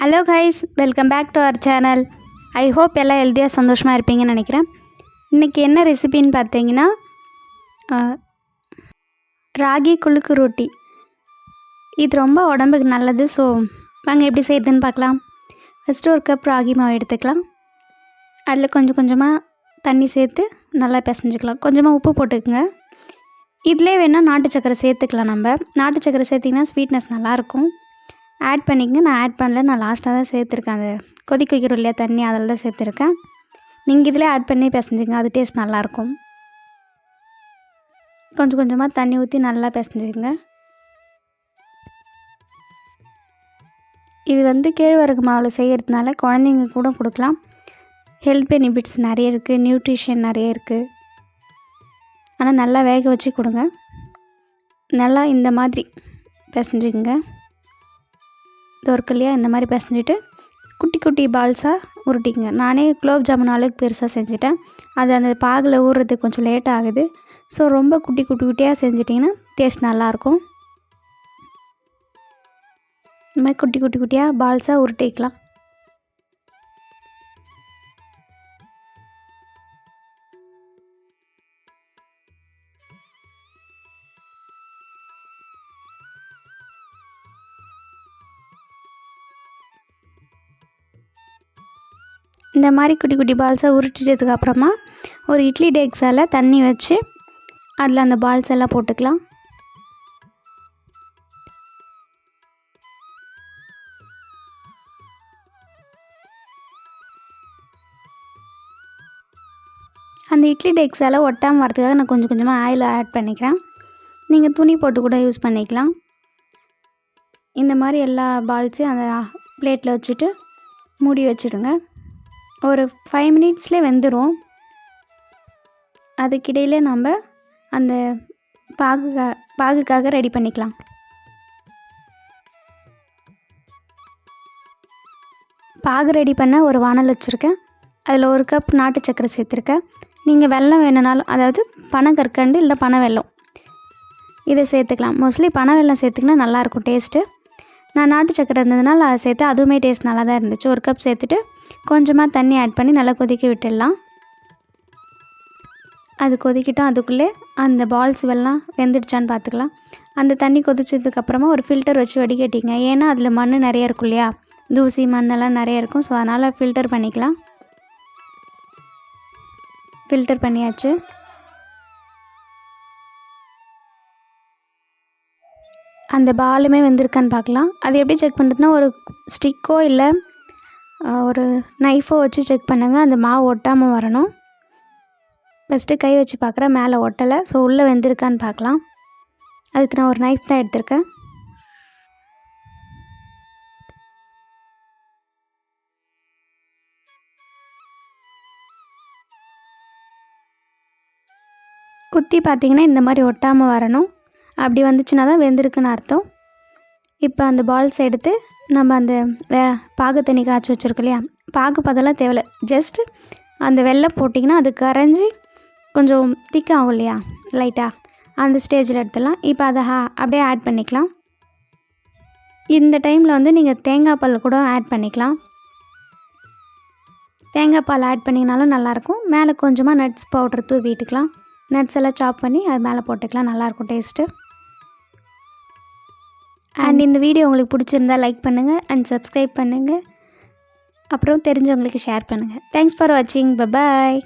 Hello guys welcome back to our channel I hope எல்லாம் ஹெல்த்தியாக சந்தோஷமாக இருப்பீங்கன்னு நினைக்கிறேன். இன்றைக்கி என்ன ரெசிபின்னு பார்த்தீங்கன்னா ராகி குழுக்கு ரொட்டி. இது ரொம்ப உடம்புக்கு நல்லது. ஸோ வாங்க எப்படி செய்யுதுன்னு பார்க்கலாம். ஃபஸ்ட்டு ஒரு கப் ராகி மாவு எடுத்துக்கலாம். அதில் கொஞ்சம் கொஞ்சமாக தண்ணி சேர்த்து நல்லா பிசைஞ்சுக்கலாம். கொஞ்சமாக உப்பு போட்டுக்கோங்க. இதிலே வேணால் நாட்டு சக்கரை சேர்த்துக்கலாம் நம்ம. நாட்டு சக்கரை சேர்த்திங்கன்னா ஸ்வீட்னஸ் நல்லாயிருக்கும் ஆட் பண்ணிக்கங்க. நான் ஆட் பண்ணல. நான் லாஸ்ட்டாக தான் சேர்த்துருக்கேன். அது கொதிக்க வைக்கிறோம் இல்லையா? தண்ணி அதில் தான் சேர்த்துருக்கேன். நீங்கள் இதில் ஆட் பண்ணி பிசைஞ்சுங்க. அது டேஸ்ட் நல்லாயிருக்கும் கொஞ்சம் கொஞ்சமாக தண்ணி ஊற்றி நல்லா பிசைஞ்சுக்கங்க இது வந்து கேழ்வரகு மாவில் செய்கிறதுனால குழந்தைங்க கூட கொடுக்கலாம். ஹெல்த் பெனிஃபிட்ஸ் நிறைய இருக்குது நியூட்ரிஷன் நிறைய இருக்குது ஆனால் நல்லா வேக வச்சு கொடுங்க. நல்லா இந்த மாதிரி பிசைஞ்சுக்கங்க. இது ஒரு இல்லையா இந்த மாதிரி பிசைஞ்சிட்டு குட்டி குட்டி பால்ஸாக உருட்டிங்க நானே குலோப் ஜாமுன் அளவுக்கு பெருசாக செஞ்சுட்டேன். அது அந்த பாகில் ஊறுறதுக்கு கொஞ்சம் லேட் ஆகுது. ஸோ ரொம்ப குட்டி குட்டி குட்டியாக செஞ்சிட்டிங்கன்னா டேஸ்ட் நல்லாயிருக்கும். இந்த மாதிரி குட்டி குட்டி குட்டியாக பால்ஸாக உருட்டிக்கலாம். இந்த மாதிரி குட்டி குட்டி பால்ஸை உருட்டிட்டதுக்கு அப்புறமா ஒரு இட்லி டேக்ஸால் தண்ணி வச்சு அதில் அந்த பால்ஸ் எல்லாம் போட்டுக்கலாம். அந்த இட்லி டேக்ஸால் ஒட்டாமல் வரதுக்காக நான் கொஞ்சம் கொஞ்சமாக ஆயில் ஆட் பண்ணிக்கிறேன். நீங்கள் துணி போட்டு கூட யூஸ் பண்ணிக்கலாம். இந்த மாதிரி எல்லா பால்ஸையும் அந்த பிளேட்டில் வச்சுட்டு மூடி வச்சுடுங்க. ஒரு ஃபைவ் மினிட்ஸ்லேயே வெந்துடும் அதுக்கிடையில் நம்ம அந்த பாகுக்கா பாகுக்காக ரெடி பண்ணிக்கலாம். பாகு ரெடி பண்ண ஒரு வானல் வச்சுருக்கேன். அதில் ஒரு கப் நாட்டு சக்கரை சேர்த்துருக்கேன். நீங்கள் வெள்ளம் வேணுனாலும் அதாவது பனங்கற்கண்டு இல்லை பனை வெல்லம் இதை சேர்த்துக்கலாம். மோஸ்ட்லி பனை வெள்ளம் சேர்த்துக்கினா நல்லாயிருக்கும் டேஸ்ட்டு நான் நாட்டு சக்கரை இருந்ததுனால அதை சேர்த்து அதுவுமே டேஸ்ட் நல்லா தான் இருந்துச்சு. ஒரு கப் சேர்த்துட்டு கொஞ்சமாக தண்ணி ஆட் பண்ணி நல்லா கொதிக்க விட்டுடலாம். அது கொதிக்கிட்டோம் அதுக்குள்ளே அந்த பால்ஸ் வெல்லாம் வெந்துடுச்சான்னு பார்த்துக்கலாம். அந்த தண்ணி கொதிச்சதுக்கப்புறமா ஒரு ஃபில்டர் வச்சு வடிகட்டிங்க. ஏன்னா அதில் மண் நிறைய இருக்கும் இல்லையா? தூசி மண்ணெல்லாம் நிறைய இருக்கும். ஸோ அதனால் ஃபில்டர் பண்ணிக்கலாம். ஃபில்டர் பண்ணியாச்சு. அந்த பாலுமே வெந்திருக்கான்னு பார்க்கலாம். அது எப்படி செக் பண்ணுறதுனா ஒரு ஸ்டிக்கோ இல்லை ஒரு நைஃபோ வச்சு செக் பண்ணுங்கள் அந்த மாவு ஒட்டாமல் வரணும். ஃபஸ்ட்டு கை வச்சு பார்க்குறேன் மேலே ஒட்டலை. ஸோ உள்ளே வெந்திருக்கான்னு பார்க்கலாம் அதுக்கு நான் ஒரு நைஃப் தான் எடுத்திருக்கேன். குத்தி பார்த்தீங்கன்னா இந்த மாதிரி ஒட்டாமல் வரணும். அப்படி வந்துச்சுன்னா தான் வெந்திருக்குன்னு அர்த்தம். இப்போ அந்த பால்ஸ் எடுத்து நம்ம அந்த வே பாகு தண்ணி காய்ச்சி வச்சுருக்கோம் இல்லையா? பாகு பதெல்லாம் தேவையில்ல. ஜஸ்ட் அந்த வெள்ளம் போட்டிங்கன்னா அது கரைஞ்சி கொஞ்சம் திக்காகும் இல்லையா? லைட்டாக அந்த ஸ்டேஜில் எடுத்துடலாம். இப்போ அதை ஹா- அப்படியே ஆட் பண்ணிக்கலாம். இந்த டைமில் வந்து நீங்கள் தேங்காய் பால் கூட ஆட் பண்ணிக்கலாம். தேங்காய் பால் ஆட் பண்ணிங்கனாலும் நல்லாயிருக்கும். மேலே கொஞ்சமாக நட்ஸ் பவுடர் தூவிட்டுக்கலாம் நட்ஸ் எல்லாம் சாப் பண்ணி அது மேலே போட்டுக்கலாம். நல்லாயிருக்கும் டேஸ்ட்டு அண்ட் இந்த வீடியோ உங்களுக்கு பிடிச்சிருந்தா லைக் பண்ணுங்கள் அண்ட் சப்ஸ்கிரைப் பண்ணுங்கள் அப்புறம் தெரிஞ்சவங்களுக்கு ஷேர் பண்ணுங்கள் தேங்க்ஸ் ஃபார் வாட்சிங் பபாய்